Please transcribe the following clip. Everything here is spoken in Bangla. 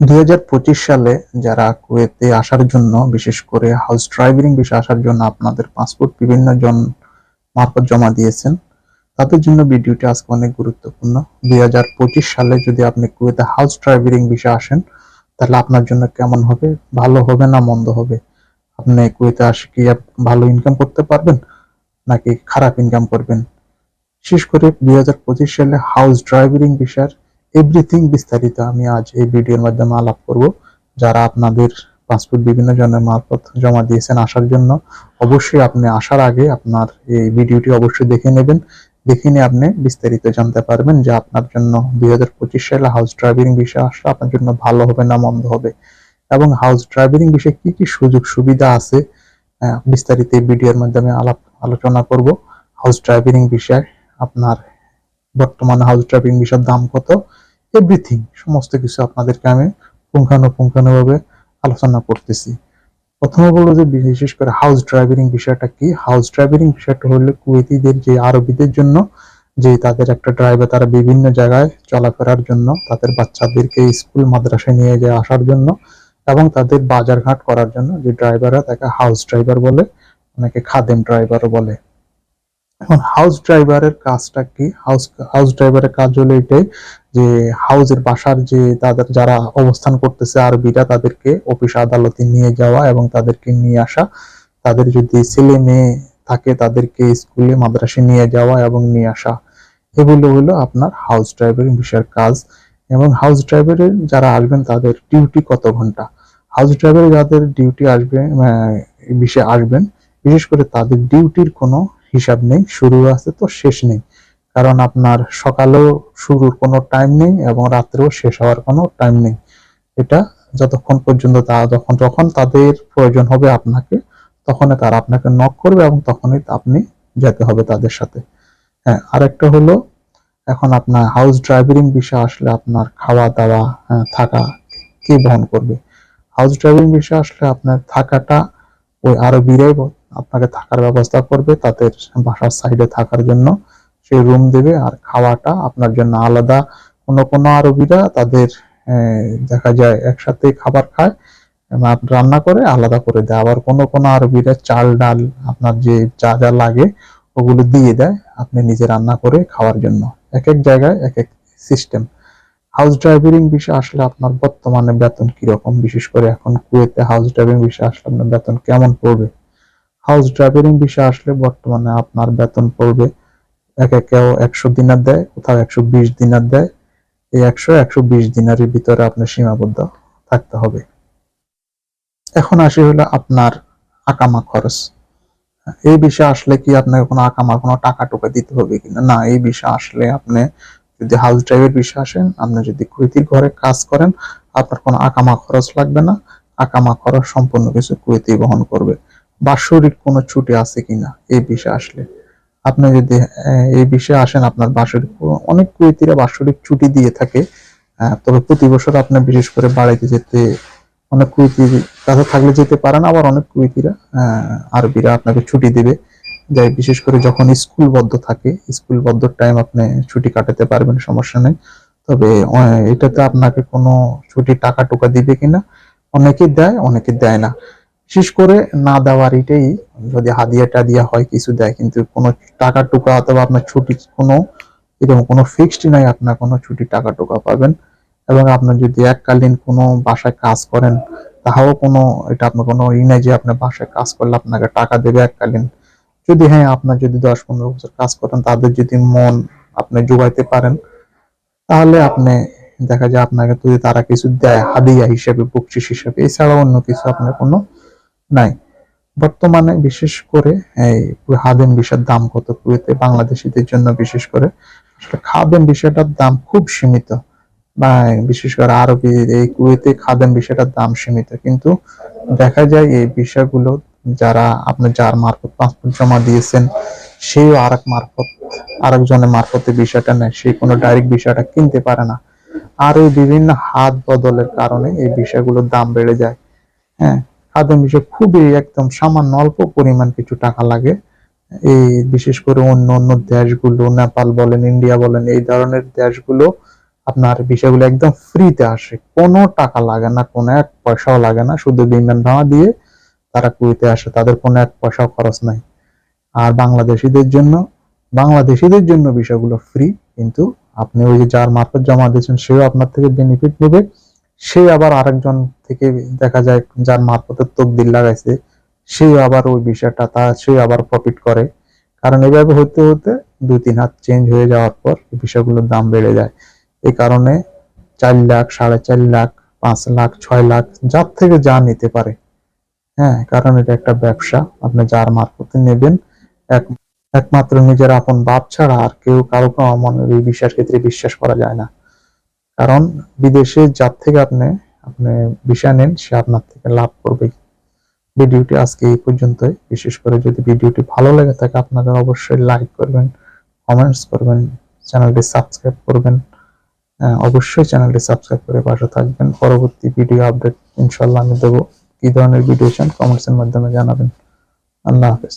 দুই হাজার পঁচিশ সালে যারা কুয়েতে আসার জন্য, বিশেষ করে হাউস ড্রাইভিং বিষয়ে আসার জন্য আপনাদের পাসপোর্ট বিভিন্ন জন মারফত জমা দিয়েছেন, তাদের জন্য ভিডিওটি আজকে অনেক গুরুত্বপূর্ণ। দুই হাজার পঁচিশ সালে যদি আপনি কুয়েতে হাউস ড্রাইভিং বিষয়ে আসেন, তাহলে আপনার জন্য কেমন হবে? ভালো হবে না মন্দ হবে? আপনি কুয়েতে আসে কি ভালো ইনকাম করতে পারবেন, নাকি খারাপ ইনকাম করবেন? বিশেষ করে দুই হাজার পঁচিশ সালে হাউস ড্রাইভিং বিষয়ের এভরিথিং বিস্তারিত আমি আজ এই ভিডিওর মাধ্যমে আলাপ করব। যারা আপনাদের পাসপোর্ট বিভিন্ন জনের মারফত জমা দিয়েছেন আসার জন্য, অবশ্যই আপনি আসার আগে আপনার এই ভিডিওটি অবশ্যই দেখে নেবেন। দেখে নিয়ে আপনি বিস্তারিত জানতে পারবেন যে আপনার জন্য দুই হাজার পঁচিশ সালে হাউস ড্রাইভিং বিষয় আসলে আপনার জন্য ভালো হবে না মন্দ হবে। এবং হাউস ড্রাইভিং বিষয়ে কি কি সুযোগ সুবিধা আছে বিস্তারিত এই ভিডিওর মাধ্যমে আলাপ আলোচনা করব। হাউস ড্রাইভিং বিষয় আপনার বর্তমানে হাউস ড্রাইভিং বিষয়ের দাম কত? এভরিথিং, সমস্ত কিছু আপনাদেরকে আমি পুঙ্খানুপুঙ্খানুভাবে আলোচনা করতেছি। প্রথমে বলব যে বিশেষ করে হাউস ড্রাইভিং বিষয়টা কি? হাউস ড্রাইভিং বিষয়টা হলো কুয়েতিদের যে আরবিদের জন্য, যে তাদের একটা ড্রাইভার তারা বিভিন্ন জায়গায় চলাফেরার জন্য, তাদের বাচ্চাদেরকে স্কুল, মাদ্রাসায় নিয়ে যায় আসার জন্য এবং তাদের বাজারঘাট করার জন্য যে ড্রাইভাররা তাকে হাউস ড্রাইভার বলে, অনেকে খাদেম ড্রাইভারও বলে। এখন হাউস ড্রাইভারের কাজটা কি? হাউস হাউস ড্রাইভারের কাজ হলো এটাই যে হাউজের বাসার যে তাদের যারা অবস্থান করতেছে আরবিরা তাদেরকে অফিস আদালতে নিয়ে যাওয়া এবং তাদেরকে নিয়ে আসা। তাদের যদি ছেলে মেয়ে থাকে তাদেরকে স্কুলে, মাদ্রাসে নিয়ে যাওয়া এবং নিয়ে আসা। এগুলো হলো আপনার হাউস ড্রাইভারের বিষয়ের কাজ। এবং হাউস ড্রাইভারের যারা আসবেন তাদের ডিউটি কত ঘণ্টা? হাউস ড্রাইভারে যাদের ডিউটি আসবে বিষয়ে আসবেন, বিশেষ করে তাদের ডিউটির কোনো হিসাব নেই শুরু আছে তো শেষ নেই। কারণ আপনার সকালেও শুরুর কোনো টাইম নেই এবং রাত্রেও শেষ হওয়ার কোনো টাইম নেই। এটা যতক্ষণ পর্যন্ত তা যখন যখন তাদের প্রয়োজন হবে আপনাকে তখনই তারা আপনাকে নক করবে এবং তখনই আপনি যেতে হবে তাদের সাথে। হ্যাঁ আরেকটা হলো এখন আপনার হাউস ড্রাইভিং বিষয় আসলে আপনার খাওয়া দাওয়া হ্যাঁ, থাকা কে বহন করবে? হাউস ড্রাইভিং বিষয় আসলে আপনার থাকাটা ওই আরবিরাই আপনাকে থাকার ব্যবস্থা করবে তাদের বাসার সাইডে থাকার জন্য। সেই রুম দেবে আর খাওয়াটা আপনার জন্য আলাদা। কোনো কোনো আরবিরা তাদের দেখা যায় একসাথে খাবার খায় রান্না করে আলাদা করে দেয়। আবার কোনো কোনো আরবিরা চাল, ডাল আপনার যে যা যা লাগে ওগুলো দিয়ে দেয় আপনি নিজে রান্না করে খাওয়ার জন্য। এক এক জায়গায় এক এক সিস্টেম হাউস ড্রাইভিং বিষয়ে আসলে আপনার বর্তমানে বেতন কীরকম? বিশেষ করে এখন কুয়েতে হাউস ড্রাইভিং বিষয়ে আসলে আপনার বেতন কেমন পড়বে? হাউস ড্রাইভিং বিষয়ে আসলে বর্তমানে আপনার বেতন পড়বে এক একেও একশো দিনার দেয়, কোথাও একশো বিশ দিনার দেয়। এই একশো একশো বিশ দিনারের ভিতরে আপনার সীমাবদ্ধ থাকতে হবে। এখন আসি হলো আপনার আকামা খরচ। এই বিষয়ে আসলে কি আপনাকে কোনো আকামা কোনো টাকা টুকা দিতে হবে কিনা? না, এই বিষয়ে আসলে আপনি যদি হাউস ড্রাইভের বিষয়ে আসেন, আপনি যদি কুয়েতির ঘরে কাজ করেন, আপনার কোনো আকামা খরচ লাগবে না। আকামা খরচ সম্পূর্ণ কিছু কুয়েতি বহন করবে। বাৎসরিক কোনো ছুটি আছে কিনা এই বিষয়ে আসলে। আপনি যদি এই বিষয়ে আসেন আপনার বাৎসরিক অনেক কুয়েতিরা বাৎসরিক ছুটি দিয়ে থাকে তবে প্রতি বছর আপনি বিশেষ করে বাড়িতে যেতে, অনেক কুয়েতির কাছে থাকলে যেতে পারেন, আবার অনেক কুয়েতিরা আরবিরা আপনাকে ছুটি দিবে। যাই বিশেষ করে যখন স্কুল বদ্ধ থাকে স্কুল বদ্ধ টাইম আপনি ছুটি কাটাতে পারবেন, সমস্যা নেই। তবে এটাতে আপনাকে কোনো ছুটি টাকা টুকা দিবে কিনা, অনেকে দেয় অনেকে দেয় না। বিশেষ করে না দেওয়ার এটাই, যদি হাদিয়া টাদিয়া হয় কিছু দেয়, কিন্তু কোনো টাকা টুকা অথবা আপনার ছুটি কোনো, এরকম কোনো ফিক্সড নাই, আপনার কোনো ছুটি টাকা টুকা পাবেন। এবং আপনার যদি এককালীন কোনো বাসায় কাজ করেন, তাহাও কোনো, এটা আপনার কোনো ই নাই যে আপনার বাসায় কাজ করলে আপনাকে টাকা দেবে এককালীন। যদি হ্যাঁ আপনার যদি দশ পনেরো বছর কাজ করেন, তাদের যদি মন আপনি যোগাইতে পারেন, তাহলে আপনি দেখা যায় আপনাকে যদি তারা কিছু দেয়, হাদিয়া হিসেবে, বকশিস হিসেবে এছাড়া অন্য কিছু আপনার কোনো নাই। বর্তমানে বিশেষ করে এই খাদেম বিষয়ের দাম কত? কুয়েতে বাংলাদেশিদের জন্য বিশেষ করে। আসলে খাদেম বিষয়টার দাম খুব সীমিত। বা বিশেষ করে আরবি, এই কুয়েতে খাদেম বিষয়টার দাম সীমিত। কিন্তু দেখা যায় এই বিষয়গুলো যারা আপনি যার মারফত পাসপোর্ট জমা দিয়েছেন সেই আরেক মারফত, আরেকজনের মারফতে বিষয়টা নেয়। সে কোনো ডাইরেক্ট বিষয়টা কিনতে পারে না। আর এই বিভিন্ন হাত বদলের কারণে এই বিষয়গুলোর দাম বেড়ে যায়। হ্যাঁ খাদ্য বিষয় খুবই একদম সামান্য অল্প পরিমাণ কিছু টাকা লাগে। এই বিশেষ করে অন্য অন্য দেশগুলো, নেপাল বলেন, ইন্ডিয়া বলেন, এই ধরনের দেশগুলো আপনার বিষয়গুলো একদম ফ্রিতে আসে। কোনো টাকা লাগে না, কোনো এক পয়সাও লাগে না। শুধু বিমান ভাড়া দিয়ে তারা কুয়েতে আসে, তাদের কোনো এক পয়সাও খরচ নাই। আর বাংলাদেশিদের জন্য বাংলাদেশিদের জন্য বিষয়গুলো ফ্রি কিন্তু আপনি ওই যে যার মারফত জমা দিয়েছেন, সেও আপনার থেকে বেনিফিট নেবে। সে আবার আরেকজন থেকে দেখা যায় যার মারফতে তকদির লাগাইছে, সে আবার ওই বিষয়টা তা সে আবার প্রফিট করে। কারণ এভাবে হতে হতে দুই তিন হাত চেঞ্জ হয়ে যাওয়ার পর এই বিষয়গুলোর দাম বেড়ে যায়। এই কারণে চার লাখ, সাড়ে চার লাখ, পাঁচ লাখ, ছয় লাখ, যার থেকে যা নিতে পারে। হ্যাঁ কারণ এটা একটা ব্যবসা, আপনি যার মারফতে নেবেন, এক, একমাত্র নিজের আপন বাপ ছাড়া আর কেউ কারও মনের এই বিশ্বাস ক্ষেত্রে বিশ্বাস করা যায় না। কারণ বিদেশে যার থেকে আপনি আপনি ভিসা নেন সে আপনার থেকে লাভ করবে। ভিডিওটি আজকে এই পর্যন্তই। বিশেষ করে যদি ভিডিওটি ভালো লাগে থাকে আপনারা অবশ্যই লাইক করবেন কমেন্টস করবেন চ্যানেলটি সাবস্ক্রাইব করবেন। হ্যাঁ, অবশ্যই চ্যানেলটি সাবস্ক্রাইব করে পাশে থাকবেন। পরবর্তী ভিডিও আপডেট ইনশাল্লাহ আমি দেবো। কি ধরনের ভিডিও চান কমেন্টস এর মাধ্যমে জানাবেন। আল্লাহ হাফেজ।